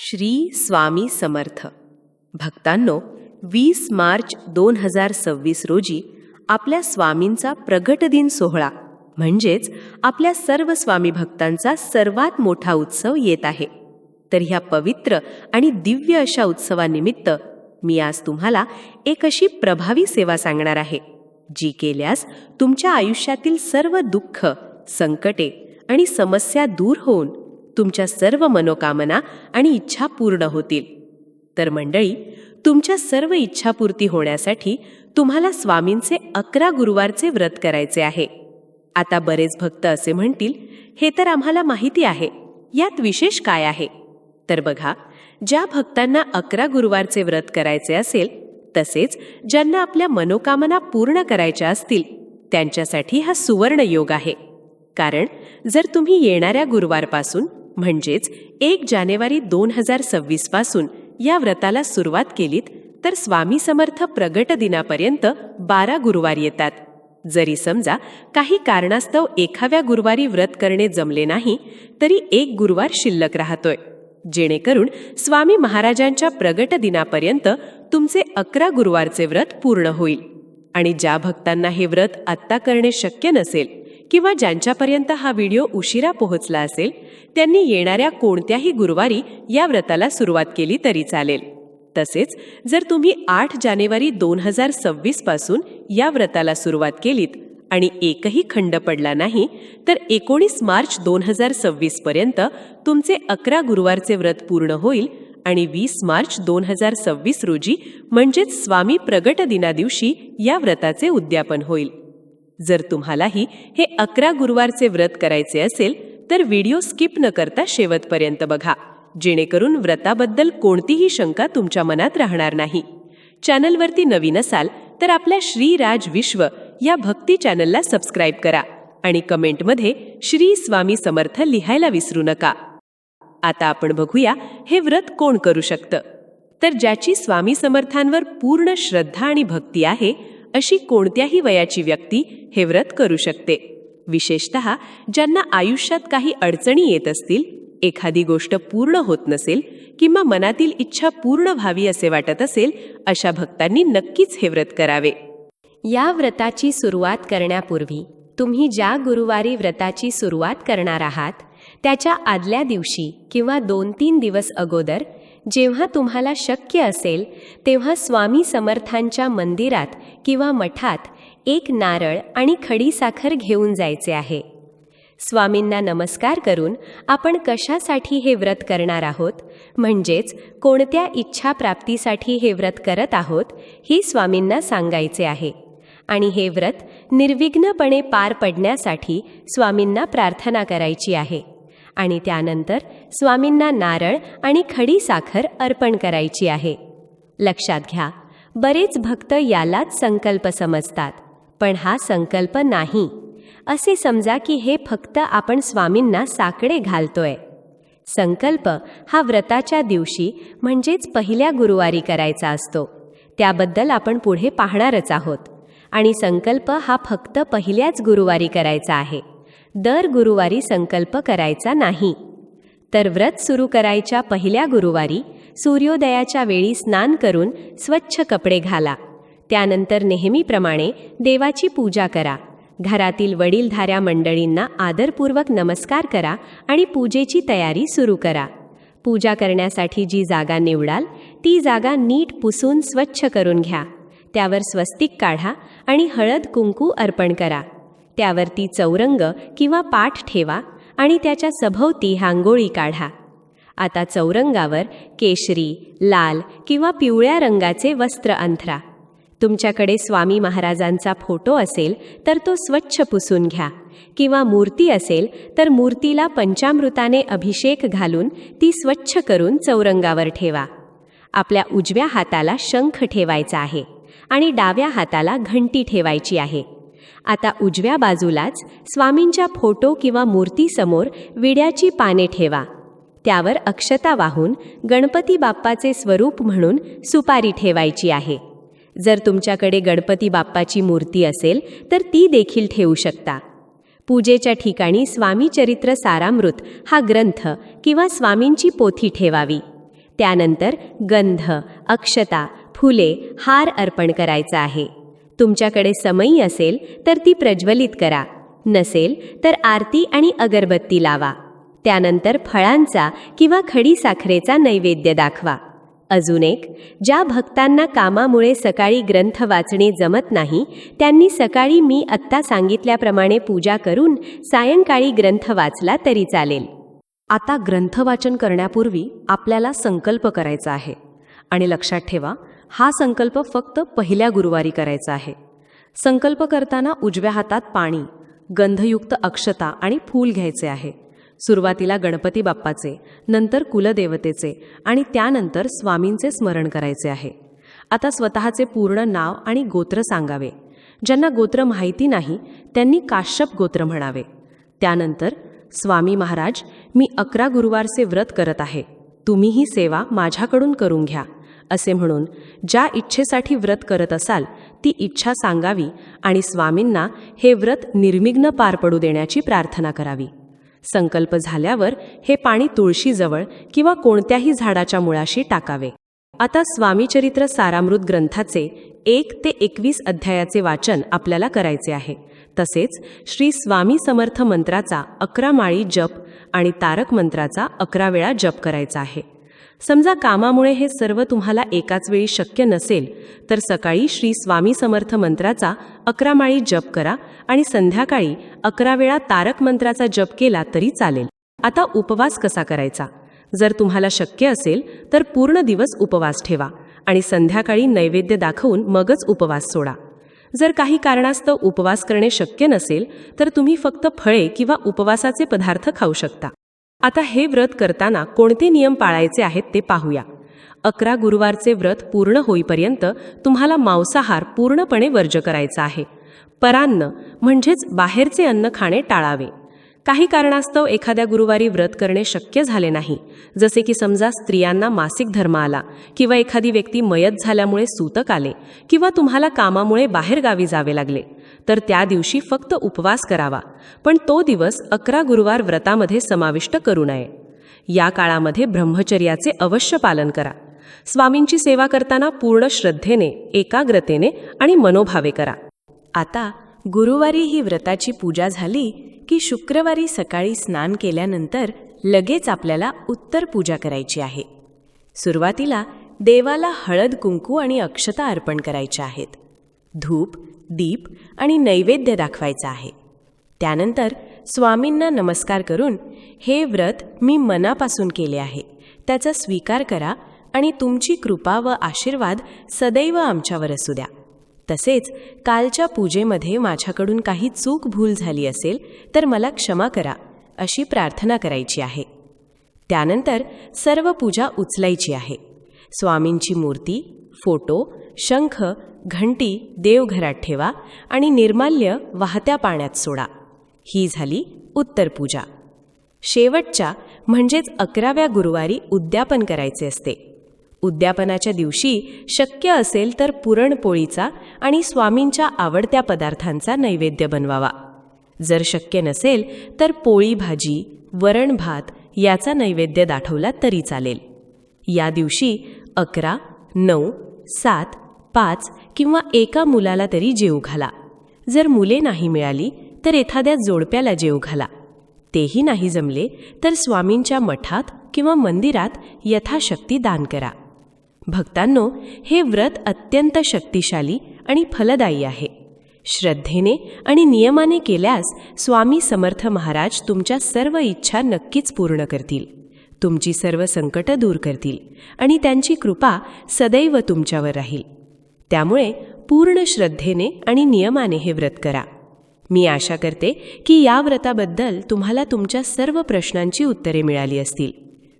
श्री स्वामी समर्थ. भक्तांनो वीस मार्च दोन हजार सव्वीस रोजी आपल्या स्वामींचा प्रगट दिन सोहळा म्हणजेच आपल्या सर्व स्वामी भक्तांचा सर्वात मोठा उत्सव येत आहे. तर ह्या पवित्र आणि दिव्य अशा उत्सवानिमित्त मी आज तुम्हाला एक अशी प्रभावी सेवा सांगणार आहे जी केल्यास तुमच्या आयुष्यातील सर्व दुःख संकटे आणि समस्या दूर होऊन तुमच्या सर्व मनोकामना आणि इच्छा पूर्ण होतील. तर मंडळी तुमच्या सर्व इच्छापूर्ती होण्यासाठी तुम्हाला स्वामींचे अकरा गुरुवारचे व्रत करायचे आहे. आता बरेच भक्त असे म्हणतील हे तर आम्हाला माहिती आहे. यात विशेष काय आहे? तर बघा ज्या भक्तांना अकरा गुरुवारचे व्रत करायचे असेल तसेच ज्यांना आपल्या मनोकामना पूर्ण करायच्या असतील त्यांच्यासाठी हा सुवर्ण योग आहे. कारण जर तुम्ही येणाऱ्या गुरुवारपासून म्हणजेच एक जानेवारी दोन हजार सव्वीसपासून या व्रताला सुरुवात केलीत तर स्वामी समर्थ प्रगट दिनापर्यंत बारा गुरुवार येतात. जरी समजा काही कारणास्तव एखाद्या गुरुवारी व्रत करणे जमले नाही तरी एक गुरुवार शिल्लक राहतोय. जेणेकरून स्वामी महाराजांच्या प्रगट दिनापर्यंत तुमचे अकरा गुरुवारचे व्रत पूर्ण होईल. आणि ज्या भक्तांना हे व्रत आत्ता करणे शक्य नसेल किंवा ज्यांच्यापर्यंत हा व्हिडिओ उशिरा पोहोचला असेल त्यांनी येणाऱ्या कोणत्याही गुरुवारी या व्रताला सुरुवात केली तरी चालेल. तसेच जर तुम्ही आठ जानेवारी दोन हजार सव्वीसपासून या व्रताला सुरुवात केलीत आणि एकही खंड पडला नाही तर एकोणीस मार्च दोन हजार सव्वीस पर्यंत तुमचे अकरा गुरुवारचे व्रत पूर्ण होईल आणि वीस मार्च दोन हजार सव्वीस रोजी म्हणजेच स्वामी प्रगट दिनादिवशी या व्रताचे उद्यापन होईल. जर तुम्हालाही हे अकरा गुरुवारचे व्रत करायचे असेल तर व्हिडिओ स्किप न करता शेवटपर्यंत बघा. जेणेकरून व्रताबद्दल कोणतीही शंका तुमच्या मनात राहणार नाही. चॅनलवरती नवीन असाल तर आपल्या श्री राज विश्व या भक्ती चॅनलला सबस्क्राईब करा आणि कमेंटमध्ये श्री स्वामी समर्थ लिहायला विसरू नका. आता आपण बघूया हे व्रत कोण करू शकतं? तर ज्याची स्वामी समर्थांवर पूर्ण श्रद्धा आणि भक्ती आहे अशी कोणत्याही वयाची व्यक्ती हे व्रत करू शकते. विशेषत ज्यांना आयुष्यात काही अडचणी येत असतील एखादी गोष्ट पूर्ण होत नसेल किंवा मनातील इच्छा पूर्ण व्हावी असे वाटत असेल अशा भक्तांनी नक्कीच हे व्रत करावे. या व्रताची सुरुवात करण्यापूर्वी तुम्ही ज्या गुरुवारी व्रताची सुरुवात करणार आहात त्याच्या आदल्या दिवशी किंवा दोन तीन दिवस अगोदर जेव्हा तुम्हाला शक्य असेल तेव्हा स्वामी समर्थांच्या मंदिरात किंवा मठात एक नारळ आणि खडीसाखर घेऊन जायचे आहे. स्वामींना नमस्कार करून आपण कशासाठी हे व्रत करणार आहोत? म्हणजेच कोणत्या इच्छा प्राप्तीसाठी हे व्रत करत आहोत? ही स्वामींना सांगायचे आहे. आणि हे व्रत निर्विघ्नपणे पार पडण्यासाठी स्वामींना प्रार्थना करायची आहे. आणि त्यानंतर स्वामींना नारळ आणि खडी साखर अर्पण करायची आहे. लक्षात घ्या बरेच भक्त यालाच संकल्प समजतात पण हा संकल्प नाही. असे समजा की हे फक्त आपण स्वामींना साकडे घालतोय. संकल्प हा व्रताच्या दिवशी म्हणजेच पहिल्या गुरुवारी करायचा असतो. त्याबद्दल आपण पुढे पाहणारच आहोत. आणि संकल्प हा फक्त पहिल्याच गुरुवारी करायचा आहे. दर गुरुवारी संकल्प करायचा नाही. तर व्रत सुरू करायच्या पहिल्या गुरुवारी सूर्योदयाच्या वेळी स्नान करून स्वच्छ कपडे घाला. त्यानंतर नेहमीप्रमाणे देवाची पूजा करा. घरातील वडीलधाऱ्या मंडळींना आदरपूर्वक नमस्कार करा आणि पूजेची तयारी सुरू करा. पूजा करण्यासाठी जी जागा निवडाल ती जागा नीट पुसून स्वच्छ करून घ्या. त्यावर स्वस्तिक काढा आणि हळद कुंकू अर्पण करा. त्यावरती चौरंग किंवा पाठ ठेवा. आणि त्याच्या सभोवती हांगोळी काढा. आता चौरंगावर केशरी लाल किंवा पिवळ्या रंगाचे वस्त्र अंथरा. तुमच्याकडे स्वामी महाराजांचा फोटो असेल तर तो स्वच्छ पुसून घ्या. किंवा मूर्ती असेल तर मूर्तीला पंचामृताने अभिषेक घालून ती स्वच्छ करून चौरंगावर ठेवा. आपल्या उजव्या हाताला शंख ठेवायचा आहे आणि डाव्या हाताला घंटी ठेवायची आहे. आता उजव्या बाजूलाच स्वामींच्या फोटो किंवा मूर्तीसमोर विड्याची पाने ठेवा. त्यावर अक्षता वाहून गणपती बाप्पाचे स्वरूप म्हणून सुपारी ठेवायची आहे. जर तुमच्याकडे गणपती बाप्पाची मूर्ती असेल तर ती देखील ठेवू शकता. पूजेच्या ठिकाणी स्वामी चरित्र सारामृत हा ग्रंथ किंवा स्वामींची पोथी ठेवावी. त्यानंतर गंध अक्षता फुले हार अर्पण करायचा आहे. तुमच्याकडे समयी असेल तर ती प्रज्वलित करा. नसेल तर आरती आणि अगरबत्ती लावा. त्यानंतर फळांचा किंवा खडी साखरेचा नैवेद्य दाखवा. अजून एक ज्या भक्तांना कामामुळे सकाळी ग्रंथ वाचणे जमत नाही त्यांनी सकाळी मी आत्ता सांगितल्याप्रमाणे पूजा करून सायंकाळी ग्रंथ वाचला तरी चालेल. आता ग्रंथवाचन करण्यापूर्वी आपल्याला संकल्प करायचा आहे. आणि लक्षात ठेवा हा संकल्प फक्त पहिल्या गुरुवारी करायचा आहे. संकल्प करताना उजव्या हातात पाणी गंधयुक्त अक्षता आणि फूल घ्यायचे आहे. सुरुवातीला गणपती बाप्पाचे नंतर कुलदेवतेचे आणि त्यानंतर स्वामींचे स्मरण करायचे आहे. आता स्वतःचे पूर्ण नाव आणि गोत्र सांगावे. ज्यांना गोत्र माहिती नाही त्यांनी काश्यप गोत्र म्हणावे. त्यानंतर स्वामी महाराज मी अकरा गुरुवारचे व्रत करत आहे. तुम्ही ही सेवा माझ्याकडून करून घ्या. असे म्हणून ज्या इच्छेसाठी व्रत करत असाल ती इच्छा सांगावी आणि स्वामींना हे व्रत निर्विघ्न पार पडू देण्याची प्रार्थना करावी. संकल्प झाल्यावर हे पाणी तुळशीजवळ किंवा कोणत्याही झाडाच्या मुळाशी टाकावे. आता स्वामीचरित्र सारामृत ग्रंथाचे एक ते एकवीस अध्यायाचे वाचन आपल्याला करायचे आहे. तसेच श्री स्वामी समर्थ मंत्राचा अकरा माळी जप आणि तारक मंत्राचा अकरा वेळा जप करायचा आहे. समजा कामामुळे हे सर्व तुम्हाला एकाच वेळी शक्य नसेल तर सकाळी श्री स्वामी समर्थ मंत्राचा अकरा माळी जप करा आणि संध्याकाळी अकरा वेळा तारक मंत्राचा जप केला तरी चालेल. आता उपवास कसा करायचा? जर तुम्हाला शक्य असेल तर पूर्ण दिवस उपवास ठेवा आणि संध्याकाळी नैवेद्य दाखवून मगच उपवास सोडा. जर काही कारणास्तव उपवास करणे शक्य नसेल तर तुम्ही फक्त फळे किंवा उपवासाचे पदार्थ खाऊ शकता. आता हे व्रत करताना कोणते नियम पाळायचे आहेत ते पाहूया. अकरा गुरुवारचे व्रत पूर्ण होईपर्यंत तुम्हाला मांसाहार पूर्णपणे वर्ज करायचा आहे. परान्न म्हणजेच बाहेरचे अन्न खाणे टाळावे. काही कारणास्तव एखाद्या गुरुवारी व्रत करणे शक्य झाले नाही. जसे की समजा स्त्रियांना मासिक धर्म आला किंवा एखादी व्यक्ती मयत झाल्यामुळे सूतक आले किंवा तुम्हाला कामामुळे बाहेरगावी जावे लागले. तर त्या दिवशी फक्त उपवास करावा. पण तो दिवस अकरा गुरुवार व्रतामध्ये समाविष्ट करू नये. या काळामध्ये ब्रह्मचर्याचे अवश्य पालन करा. स्वामींची सेवा करताना पूर्ण श्रद्धेने एकाग्रतेने आणि मनोभावे करा. आता गुरुवारी ही व्रताची पूजा झाली की शुक्रवारी सकाळी स्नान केल्यानंतर लगेच आपल्याला उत्तर पूजा करायची आहे. सुरुवातीला देवाला हळद कुंकू आणि अक्षता अर्पण करायच्या आहेत. धूप दीप आणि नैवेद्य दाखवायचा आहे. त्यानंतर स्वामींना नमस्कार करून हे व्रत मी मनापासून केले आहे. त्याचा स्वीकार करा आणि तुमची कृपा व आशीर्वाद सदैव आमच्यावर असू द्या. तसेच कालच्या पूजेमध्ये माझ्याकडून काही चूक भूल झाली असेल तर मला क्षमा करा अशी प्रार्थना करायची आहे. त्यानंतर सर्व पूजा उचलायची आहे. स्वामींची मूर्ती फोटो शंख घंटी देवघरात ठेवा आणि निर्माल्य वाहत्या पाण्यात सोडा. ही झाली उत्तर पूजा. शेवटच्या म्हणजेच अकराव्या गुरुवारी उद्यापन करायचे असते. उद्यापनाच्या दिवशी शक्य असेल तर पुरणपोळीचा आणि स्वामींच्या आवडत्या पदार्थांचा नैवेद्य बनवावा. जर शक्य नसेल तर पोळी भाजी वरण भात याचा नैवेद्य दाखवला तरी चालेल. या दिवशी अकरा नऊ सात पाच किंवा एका मुलाला तरी जेव घाला. जर मुले नाही मिळाली तर एखाद्या जोडप्याला जेव घाला. तेही नाही जमले तर स्वामींच्या मठात किंवा मंदिरात यथाशक्ती दान करा. भक्तांनो हे व्रत अत्यंत शक्तिशाली आणि फलदायी आहे. श्रद्धेने आणि नियमाने केल्यास स्वामी समर्थ महाराज तुमच्या सर्व इच्छा नक्कीच पूर्ण करतील. तुमची सर्व संकटं दूर करतील आणि त्यांची कृपा सदैव तुमच्यावर राहील. त्यामुळे पूर्ण श्रद्धेने आणि नियमाने हे व्रत करा. मी आशा करते की या व्रताबद्दल तुम्हाला तुमच्या सर्व प्रश्नांची उत्तरे मिळाली असतील.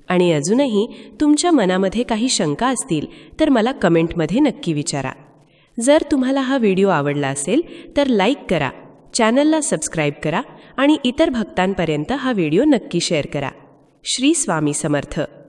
आणि अजूनही तुमच्या मनामध्ये काही शंका असतील तर मला कमेंटमध्ये नक्की विचारा. जर तुम्हाला हा व्हिडिओ आवडला असेल तर लाईक करा चॅनलला सबस्क्राईब करा आणि इतर भक्तांपर्यंत हा व्हिडिओ नक्की शेअर करा. श्री स्वामी समर्थ.